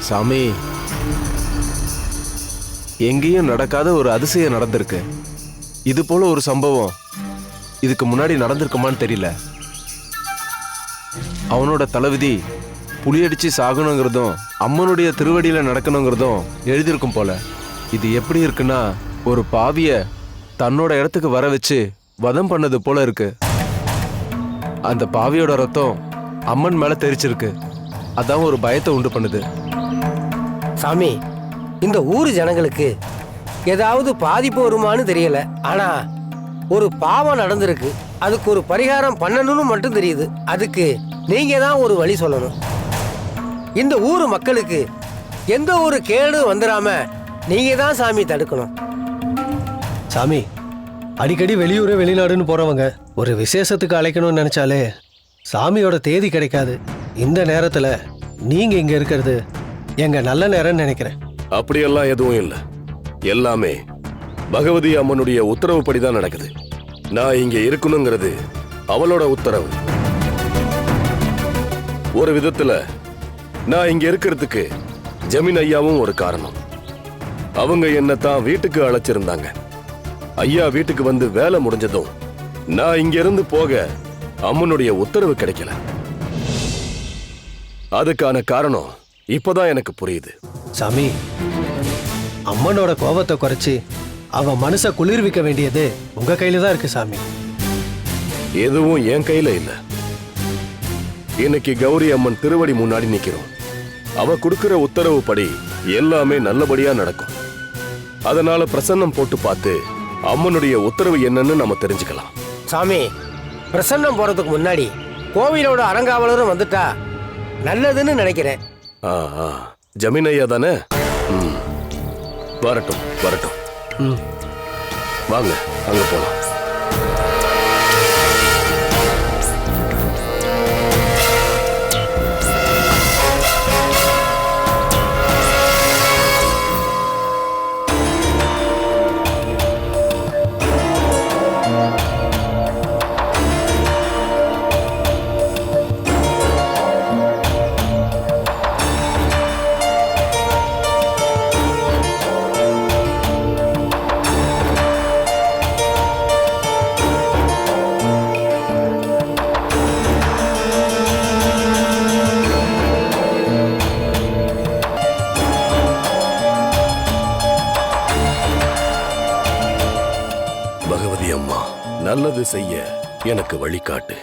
சாமி. எங்கேயும் நடக்காத ஒரு அதிசயம் நடந்திருக்கு. இது போல ஒரு சம்பவம். இதுக்கு முன்னாடி நடந்திருக்குமான்னு தெரியல. அவனோட தளபதி புலியடிச்சு சாகணுங்கிறதும் அம்மனுடைய திருவடியில் நடக்கணுங்கிறதும் எழுதியிருக்கும் போல. இது எப்படி இருக்குன்னா ஒரு பாவிய தன்னோட இடத்துக்கு வர வச்சு வதம் பண்ணது போல இருக்கு. அந்த பாவியோட ரத்தம் அம்மன் மேல தெரிச்சிருக்கு. அதான் ஒரு பயத்தை உண்டு பண்ணுது. சாமி இந்த ஊர் ஜனங்களுக்கு ஏதாவது பாதிப்பு வருமான்னு தெரியல. ஆனா ஒரு பாவம் நடந்திருக்கு. அதுக்கு ஒரு பரிகாரம் பண்ணணும்னு மட்டும் தெரியுது. அதுக்கு நீங்க தான் ஒரு வழி சொல்லணும். இந்த ஊர் மக்களுக்கு எந்த ஒரு கேடு வந்துடாம நீங்க தான் சாமி தடுக்கணும். சாமி அடிக்கடி வெளியூர் வெளிநாடுன்னு போறவங்க ஒரு விசேஷத்துக்கு அழைக்கணும்னு நினைச்சாலே சாமியோட தேதி கிடைக்காது. இந்த நேரத்துல நீங்க இங்க இருக்கிறது எங்க நல்ல நேரம்னு நினைக்கிறேன். அப்படியெல்லாம் எதுவும் இல்ல. எல்லாமே பகவதி அம்மனுடைய உத்தரவுப்படி தான் நடக்குது. நான் இங்க இருக்கணுங்கிறது அவளோட உத்தரவு. ஒரு விதத்துல நான் இங்க இருக்கிறதுக்கு ஜமீன் ஐயாவும் ஒரு காரணம். அவங்க என்ன தான் வீட்டுக்கு அழைச்சிருந்தாங்க. ஐயா வீட்டுக்கு வந்து வேலை முடிஞ்சதும் நான் இங்க இருந்து போக அம்மனுடைய உத்தரவு கிடைக்கல. அதுக்கான காரணம் இப்பதான் எனக்கு புரியுது. சாமி அம்மனோட கோபத்தை குறைச்சி அவ மனசை குளிர்விக்க வேண்டியது உங்க கையில தான் இருக்கு சாமி. எதுவும் என் கையில இல்ல. இன்னைக்கு கௌரி அம்மன் திருவடி முன்னாடி நிக்கிறோம். அவ கொடுக்கிற உத்தரவு படி எல்லாமே நல்லபடியா நடக்கும். அதனால பிரசன்னம் போட்டு பார்த்து அம்மனுடைய உத்தரவு என்னன்னு நம்ம தெரிஞ்சுக்கலாம். சாமி பிரசன்னம் போறதுக்கு முன்னாடி கோவிலோட அறங்காவலரும் வந்துட்டா நல்லதுன்னு நினைக்கிறேன். ஆ ஆ. ஜமீன் ஐயா தானே? ம். வரட்டும் வரட்டும். ம். வாங்க அங்க போலாம். நல்லது செய்ய எனக்கு வழிகாட்டு.